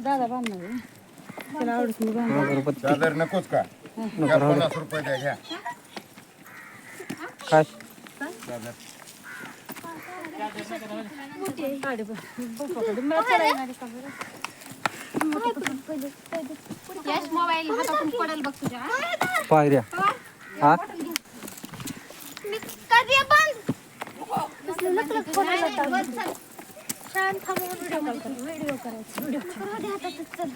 दादा बांधणार. त्याला आवडत मी बांध. अगरबत्ती चादर नकोच का? घ्या पन्नास रुपये द्या घ्या. काय? चादर साडी पकडून मला चढायला नाही का बरं? यश मोबाईल हातातून पडेल बघ तुझ्या? पायऱ्या हा? मी कधी आहे बंद नाही, नाही, बंद चल. छान थांबून व्हिडिओ कॉल कर व्हिडिओ करायचा व्हिडिओ करू दे हातातच, चल.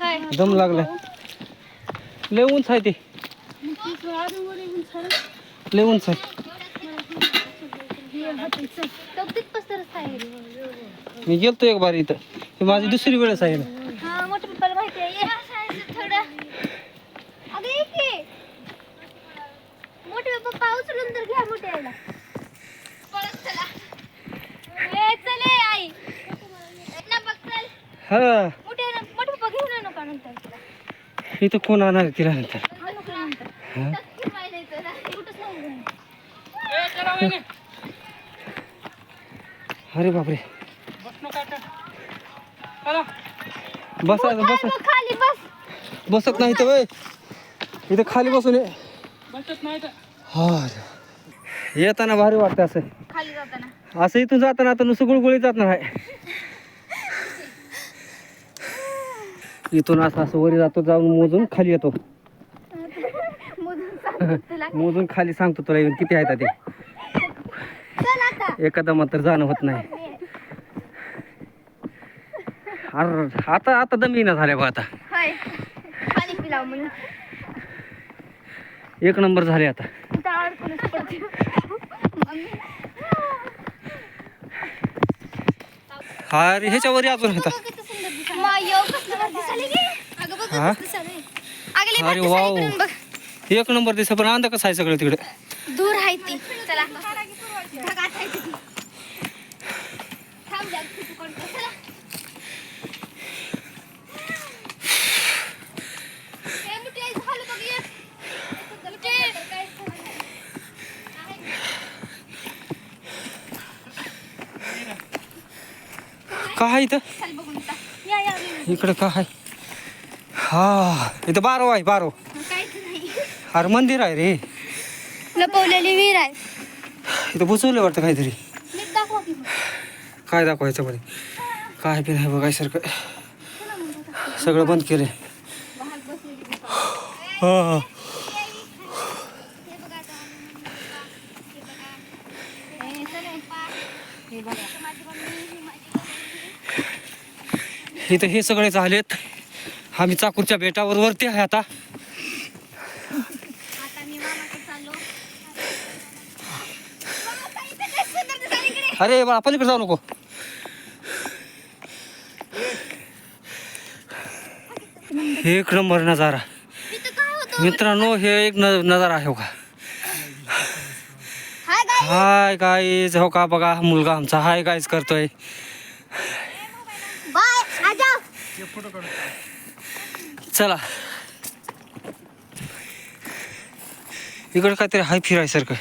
हाय. दम लागला लय उंच आहे ते लय उंच आहे मी गेलतो एक बार इथं ही माझी दुसरी वेळेस आहे ना हा. इथं कोण आणणार तिला नंतर? हा. अरे बापरे. बसा बस. मग खाली बस. बसत नाही तर इथं खाली बसून हा येताना भारी वाटतं असं. खाली जाताना. असं इथून जाताना आता नुसतं गुळगुळीत जात नाही इथून असं असं वरी जातो जाऊन मोजून खाली येतो. तुला मोजून खाली सांगतो तुला येऊन किती आहेत ते. चल आता. तर जाणं होत नाही. अरे आता आता दम येईना झाल्या बा आता. होय. पाणी पिलाव म्हणून. एक नंबर झाले आता. अरे ह्याच्या वरी अजून होता हा? अरे वाव. बघ. एक नंबर दिसा पण अंदा कसं आहे सगळं तिकडे दूर आहे ती. चला. काय इथं. इकडे काय आहे? हा इथं बारो आहे बारो अरे मंदिर आहे रे. लपवलेली विहीर आहे. इथं बुजवलं वाटतं काहीतरी. काय दाखवायचं मध्ये काय बी नाही बघायसारखं सगळं बंद केलंय. हा हे बघा आता. हे बघा. हे चल हे. हे बघा. माझी मम्मी, ही माझी मम्मी. इथं हे सगळे झालेत. आम्ही चाकूरच्या बेटावर वरती आहे आता. इकडे. अरे बाळा पलीकडे जाऊ नको. एक नंबर नजारा. मित्रांनो हे एक न नजारा आहे हो का हाय गाईज हो का बघा मुलगा आमचा. हाय गाईज करतोय. चला. इकडे काहीतरी हाय फिरायसारखं.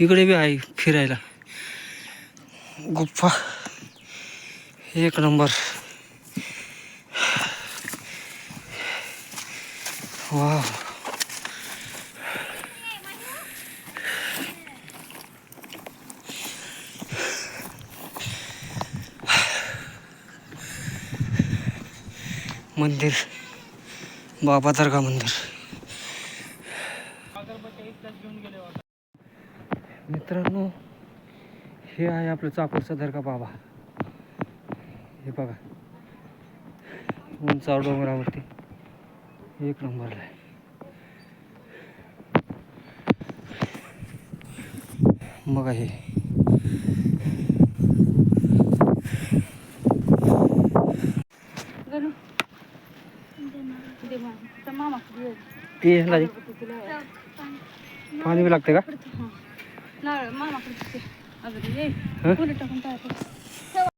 इकडे बी आहे फिरायला. गुप्पा. एक नंबर. वा मंदिर. बाबा दर्गा मंदिर. मित्रांनो हे आहे आपलं चाकूरचा दर्गा बाबा. हे बघा. उंचावर डोंगरावरती. एक नंबरला आहे. बघा हे. ते ह्याला पाणी बी लागते का?